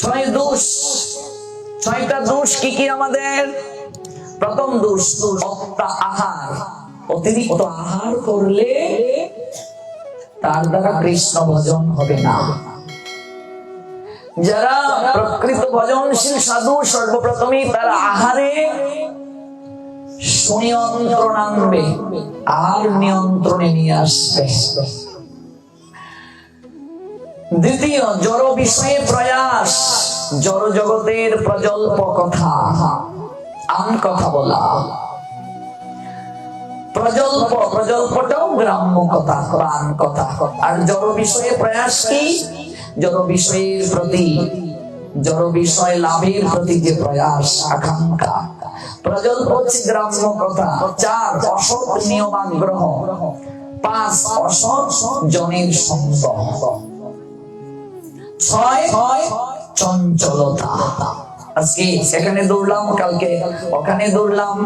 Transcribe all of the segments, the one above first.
ছয় দোষ। ছয়টা দোষ কি কি আমাদের? প্রথম দোষ আহার। অতিরিক্ত আহার করলে তার দ্বারা কৃষ্ণ ভজন হবে না। যারা প্রকৃত ভজনশীল সাধু সর্বপ্রথমে তারা আহারে সুনিয়ন্ত্রণ আনবে, আর নিয়ন্ত্রণে নিয়ে আসবে। দ্বিতীয়, জড় বিষয়ে প্রয়াস। জড় জগতের প্রজল্প কথা আম কথা বলা। প্রজল্প, প্রজল্পটাও গ্রাম্য কথা প্রাণ কথা। আর জড় বিষয়ে প্রয়াস কি? জড় বিষয়ের প্রতি, জড় বিষয় লাভের প্রতি যে প্রয়াস, আকাঙ্ক্ষা। প্রজল্প হচ্ছে গ্রাম্য কথা। চার, অসৎ নিয়মাগ্রহ পাঁচ, অসৎ জনের সঙ্গ চঞ্চলতা। আজকে এখানে দৌড়লাম, কালকে ওখানে দৌড়লাম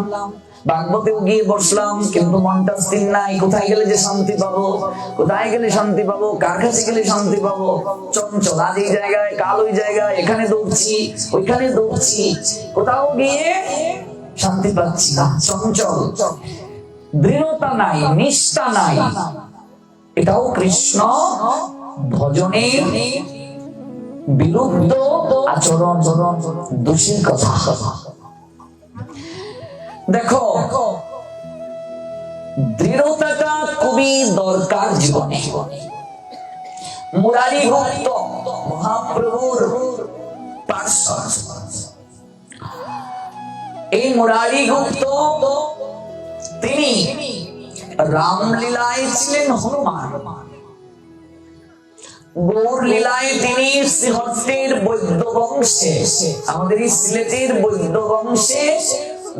বাগবতেও গিয়ে বসলাম, কিন্তু মনটা স্থির নাই। কোথায় গেলে যে শান্তি পাবো? কোথায় গেলে শান্তি পাবো? কার কাছে গেলে শান্তি পাবো? চঞ্চল আজ এই জায়গায় কাল ওই জায়গায়, এখানে দৌড়ছি, ওইখানে দৌড়ছি। কোথাও গিয়ে শান্তি পাচ্ছি না। চঞ্চল, দৃঢ়তা নাই, নিষ্ঠা নাই। এটাও কৃষ্ণ ভজনের বিরুদ্ধ আচরণ দোষীর কথা। দেখো, দৃঢ়তাটা খুবই দরকার জীবনে। মুরারি গুপ্ত মহাপ্রভুর এই মুরারি গুপ্ত তিনি রামলীলায় ছিলেন হনুমান। গৌর লীলায় তিনি শ্রীহট্টের বৈদ্য বংশে, আমাদের সিলেটের বৈদ্য বংশে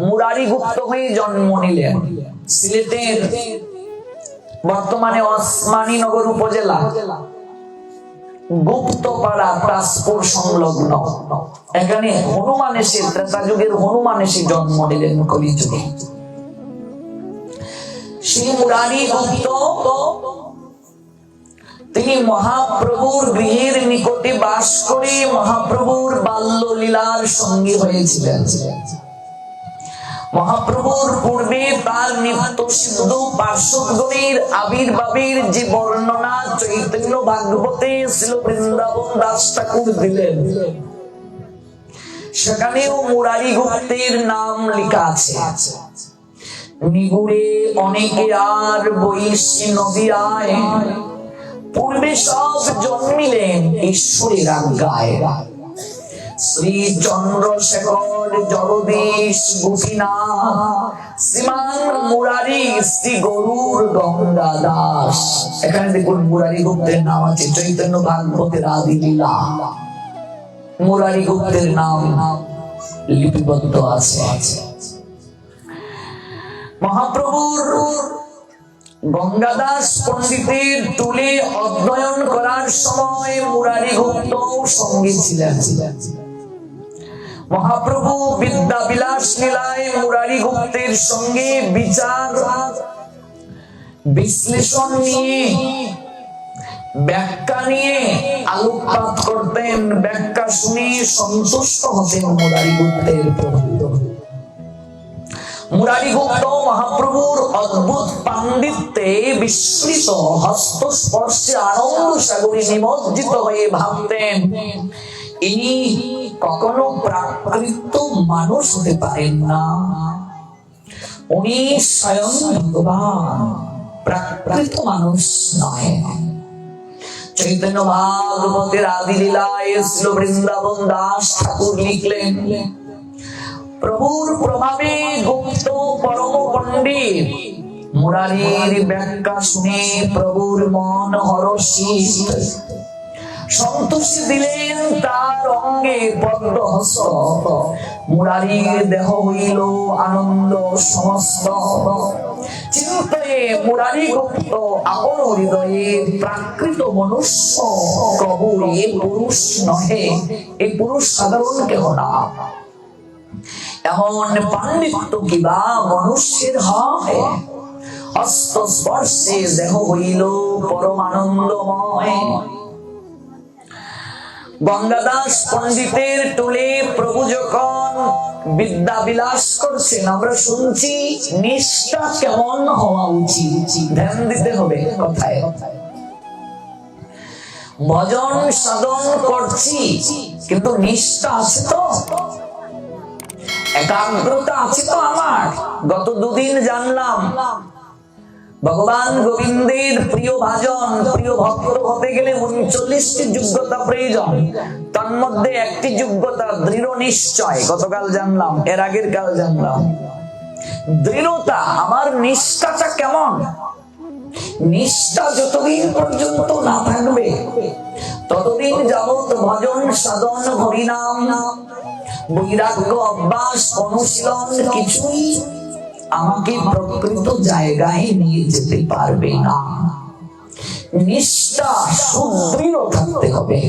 মুরারি গুপ্ত হয়ে জন্ম নিলেন। সিলেটের বর্তমানে উপজেলা, গুপ্তপাড়া তাজপুর সংলগ্ন। এখানে হনুমান এসে, ত্রেতা যুগের হনুমান এসে জন্ম নিলেন কলিযুগে। শ্রী মুরারি গুপ্ত তিনি মহাপ্রভুর গৃহের নিকটে বাস করে মহাপ্রভুর বাল্য লীলার সঙ্গী হয়েছিলেন। মহাপ্রভুর পূর্বে তার নিত্য সিদ্ধ পার্শ্বগণের আবির্ভাবের যে বর্ণনা চৈতন্য ভাগবতে ছিল বৃন্দাবন দাস ঠাকুর দিলেন, সেখানেও মুরারি গুপ্তের নাম লেখা আছে। নিগুড়ে অনেকে আর বৈশী নদী আয় পূর্বে সব জন্মিলেন ঈশ্বরের আজ্ঞায়। শ্রী চন্দ্রশেখর জগদীশ গোপীনাথ শ্রীমান মুরারি শ্রী গরুর গঙ্গা দাস। এখানে দেখুন মুরারি গুপ্তের নাম আছে, চৈতন্য ভাগবতের আদি লীলা। মুরারি গুপ্তের নাম লিপিবদ্ধ আছে। মহাপ্রভুর গঙ্গাদাস পণ্ডিতের তুলে অধ্যয়ন করার সময় মুরারি গুপ্ত সঙ্গী ছিলেন। মহাপ্রভু বিদ্যা বিলাস লীলায় মুরারি গুপ্তের সঙ্গে বিচার বিশ্লেষণ নিয়ে ব্যাখ্যা নিয়ে আলোকপাত করতেন। ব্যাখ্যা শুনে সন্তুষ্ট হতেন মুরারি গুপ্তের প্রভু। মুরারি গুপ্ত মহাপ্রভুর অদ্ভুত পাণ্ডিত্যে বিস্মৃত হস্তস্পর্শে আনন্দ সাগরে নিমজ্জিত হয়ে ভাবতেন ইনি কখনো প্রাকৃত মানুষ হতে পারেন না উনি স্বয়ং ভগবান প্রাকৃত মানুষ নয় চৈতন্য ভাগবতের আদি লীলায় ছিল বৃন্দাবন দাস ঠাকুর লিখলেন প্রভুর প্রভাবে গুপ্ত পরম পণ্ডিত মুরারির ব্যাখ্যা শুনে প্রভুর মন হরষিত। সন্তোষী দিলেন তার অঙ্গে পদ্ম হস্ত। মুরারির দেহ হইল আনন্দ সমস্ত। মুরারি গুপ্ত আপন প্রাকৃত মনুষ্য। প্রভু এ পুরুষ নহে এই পুরুষ সাধারণ কেহ না। এমন কিবা মনুষ্যের হয় গঙ্গাদাস টোলে প্রভু যখন বিদ্যা বিলাস করছেন, আমরা শুনছি নিষ্ঠা কেমন হওয়া উচিত? ধ্যান দিতে হবে কথায়। ভজন সাধন করছি, কিন্তু নিষ্ঠা আছে তো? একাগ্রতা আছে তো আমার। গত দুদিন জানলাম, ভগবান গোবিন্দের প্রিয় ভাজন, প্রিয় ভক্ত হতে গেলে উনচল্লিশটি যোগ্যতা প্রয়োজন। তার মধ্যে একটি যোগ্যতা দৃঢ় নিশ্চয়, গতকাল জানলাম, এর আগের কাল জানলাম। দৃঢ়তা, আমার নিষ্ঠাটা কেমন? নিষ্ঠা যতদিন পর্যন্ত না থাকবে, ততদিন যাবত ভজন সাধন হরিনাম বৈরাগ্য অভ্যাস, অনুশীলন কিছুই আমাকে প্রকৃত জায়গায় নিয়ে যেতে পারবে না। নিষ্ঠা, সুদৃঢ় থাকতে হবে।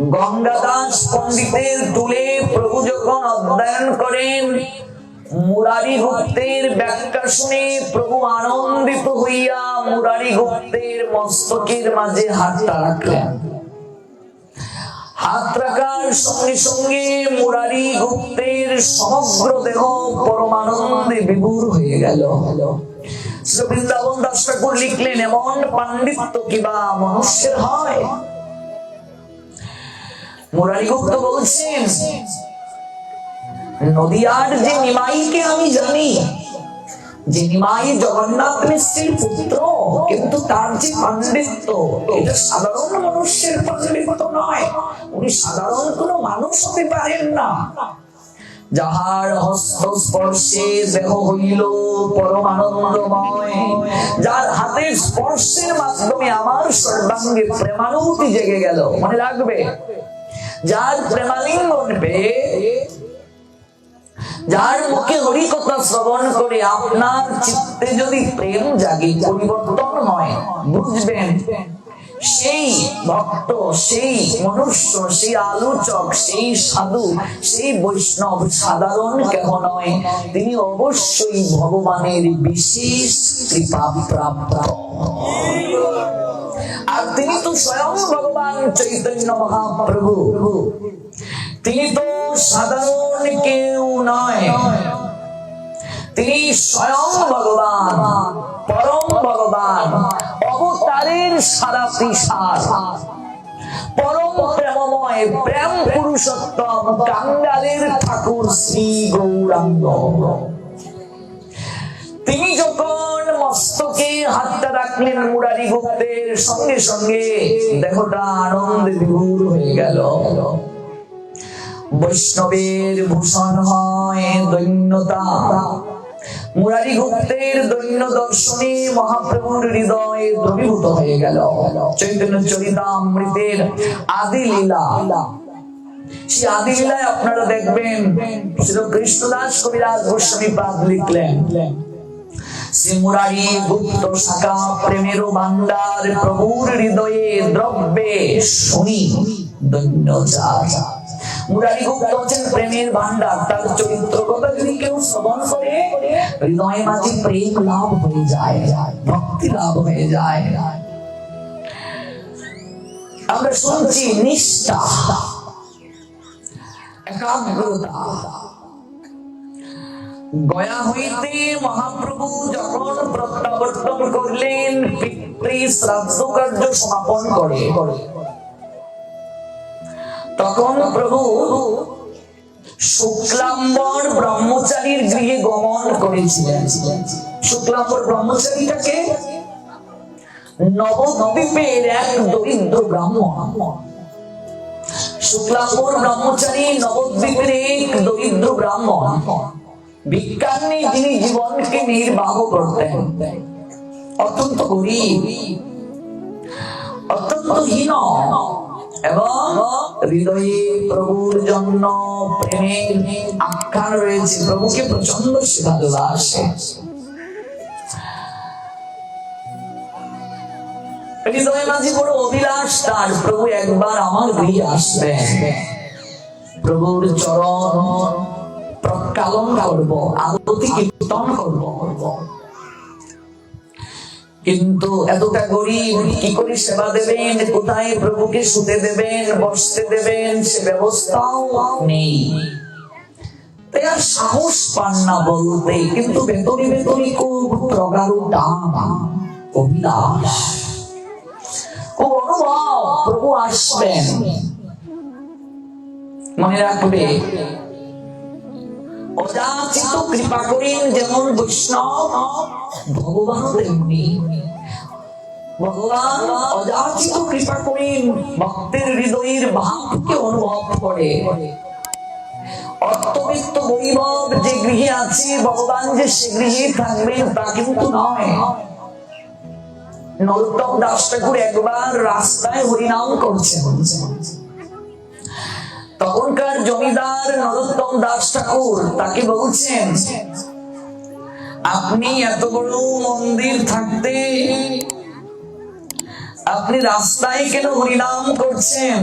গঙ্গাদাস পণ্ডিতের তুলে প্রভু যখন অধ্যয়ন করেন, মুরারি গুপ্তের ব্যাখ্যা শুনে প্রভু আনন্দিত হইয়া মুরারি গুপ্তের মস্তকের মাঝে হাতটা রাখলেন। হাত রাখার সঙ্গে সঙ্গে মুরারি গুপ্তের সমগ্র দেহ পরমানন্দে বিভোর হয়ে গেল। বৃন্দাবন দাস ঠাকুর লিখলেন, এমন পাণ্ডিত্য কিবা মনুষ্যের হয়? মুরারি গুপ্ত বলছেন, নদিয়ার যে নিমাইকে আমি জানি যে নিমাই জগন্নাথ মিশ্রের পুত্র, কিন্তু তার যে পাণ্ডিত্য এটা সাধারণ মানুষের পাণ্ডিত্য নয়। উনি সাধারণ মানুষ হতে পারেন না। যাহার হস্ত স্পর্শে দেহ হইল পরম আনন্দময় যার হাতে স্পর্শের মাধ্যমে আমার সর্বাঙ্গে প্রেমানুভূতি জেগে গেল। মনে রাখবে, যার প্রেমালিঙ্গন পেয়ে যার মুখে হরিকথা শ্রবণ করে আপনার চিত্তে যদি প্রেম জাগে, পরিবর্তন হয় বুঝবেন? সেই ভক্ত, সেই মনুষ্য, সেই আলোচক, সেই সাধু, সেই বৈষ্ণব সাধারণ কেহ নয়, তিনি অবশ্যই ভগবানের বিশেষ কৃপা প্রাপ্ত। আর তিনি তো স্বয়ং ভগবান চৈতন্য মহাপ্রভু। তিনি তো সাধারণ কেউ নয়। তিনি স্বয়ং ভগবান, পরম ভগবান, অবতারের সারা প্রসার পরম প্রেমময় প্রেম পুরুষোত্তম কাঙ্গালের ঠাকুর শ্রী গৌরাঙ্গ। তিনি যখন মস্তকে হাতটা রাখলেন মুরারি গুপ্তের সঙ্গে সঙ্গে, দেহটা আনন্দে বিভোর হয়ে গেল। বৈষ্ণবের ভূষণ হয় দৈন্যতা। মুরারি গুপ্তের দৈন্য দর্শনে মহাপ্রভুর হৃদয়ে দ্রবীভূত হয়ে গেল। চৈতন্য চরিতামৃতের আদি লীলা। সেই আদি লীলায় আপনারা দেখবেন শ্রী কৃষ্ণদাস কবিরাজ গোস্বামী পাদ লিখলেন, শ্রী মুরারি গুপ্ত শাখা প্রেমের ভান্ডার প্রভুর হৃদয়ে দ্রব্যে শুনি দৈন্য চার মুরারি গুপ্ত হচ্ছেন প্রেমের ভান্ডার তার চরিত্র কথা যদি কেউ শ্রবণ করে হৃদয়ে মাঝে প্রেম লাভ হয়ে যায়, ভক্তি লাভ হয়ে যায়। আমরা শুনছি নিষ্ঠা, একাগ্রতা। গয়া হইতে মহাপ্রভু যখন প্রত্যাবর্তন করলেন, পিতৃ শ্রাদ্ধ কার্য সমাপন করে। তখন প্রভু শুক্লাম্বর ব্রহ্মচারীর গৃহে গমন করেছিলেন। শুক্লাম্বর ব্রহ্মচারীটাকে নবদ্বীপের এক দরিদ্র ব্রাহ্মণ। শুক্লাম্বর ব্রহ্মচারী নবদ্বীপের এক দরিদ্র ব্রাহ্মণ। বিজ্ঞান যিনি জীবনকে নির্বাহ করতেন। অত্যন্ত গরিব, অত্যন্ত হীন। এবং হৃদয়ে প্রভুর জন্য প্রেমের আখ্যান রয়েছে, প্রভুকে প্রচণ্ড অভিলাষ তার, প্রভু একবার আমার গৃহে প্রভুর চরণ প্রকালন করব, আরতি কীর্তন করব। কিন্তু এতটা গরিব, কি করে সেবা দেবেন? কোথায় প্রভুকে শুতে দেবেন, বসতে দেবেন? সে ব্যবস্থাও নেই। তাই আর সাহস পান না বলতে, কিন্তু ভেতরে ভেতরে খুব প্রগাঢ় টান অভিলাষ। খুব অনুভব, প্রভু আসবেন। মনে রাখবে অযাচিত কৃপা করেন যেমন বৈষ্ণব, ভগবান তেমনি। ভগবান অযাচিত কৃপা করেন ভক্তের হৃদয়ের ভাবকে অনুভব করে। অর্থবিত্ত বৈভব যে গৃহে আছে, ভগবান যে সে গৃহে থাকবেন তা কিন্তু নয়। নরোত্তম দাস ঠাকুর একবার রাস্তায় হরিনাম করছেন। তখনকার জমিদার নরোত্তম দাস ঠাকুর তাকে বলছেন, আপনি এত বড় মন্দির থাকতে আপনি রাস্তায় কেন হরিনাম করছেন?